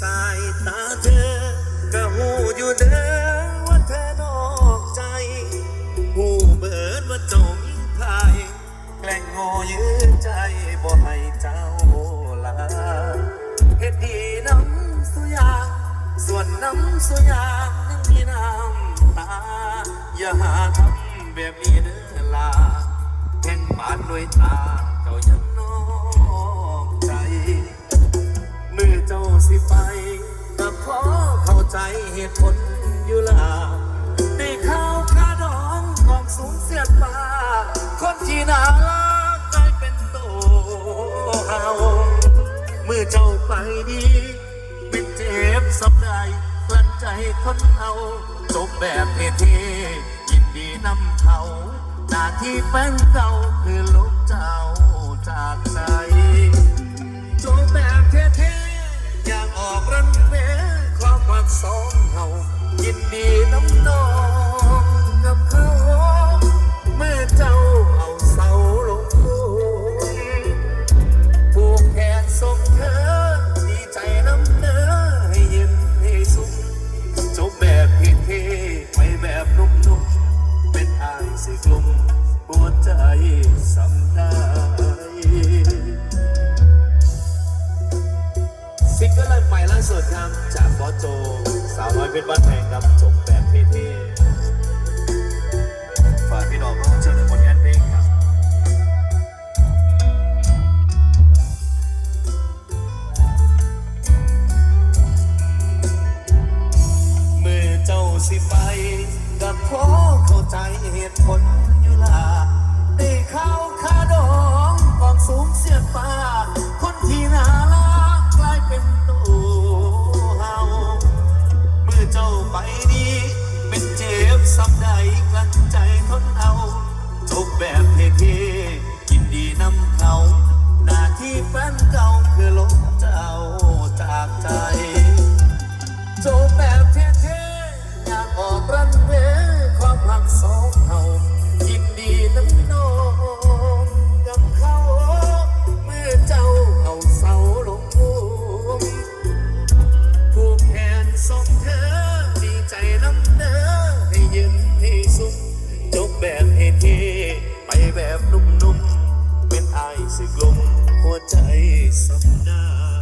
สายตาเธอ ก็หูอยู่เด้อว่าเธอนอกใจ หูเบิดว่าจงพายแกล้งโง่ยื้อใจบ่ให้เจ้าลาเฮ็ดดีน้ำสุยางส่วนน้ำสุยางนั่งมีน้ำตา อย่าหาทำแบบนี้เด้อลาแห่งบ้าดด้วยตาเจ้ายังน้อง ตุผลอยู่ละได้ข้าวคาดองของสูงเสียดฟ้าคนที่น่ารักกลายเป็นโตเฮาเมื่อเจ้าไปดีเป็นเจ็บสับได้กลั้นใจคนเอาจบแบบเท่ๆยินดีนำเขาหน้าที่แฟนเก่าคือลบเจ้า สิกลุ่มหัวใจสำได้ซิงเกิลใหม่ล่าสุดครับจากบอสโจ สาวน้อยเป็นบ้านแพงครับจบแบบเท่ๆ ตุผลอยู่ล่ะได้เข้าคาดองกองสูงเสียบตาคนที่น่ารักกลายเป็นตัวเฮาเมื่อเจ้าไปดีเป็นเจ็บซ้ำใดกลั้นใจทนเอาทุบแบบเท่ แบบนุ่มๆ เป็นไอายสิกลมหัวใจสำได้ผู้แขนส่ง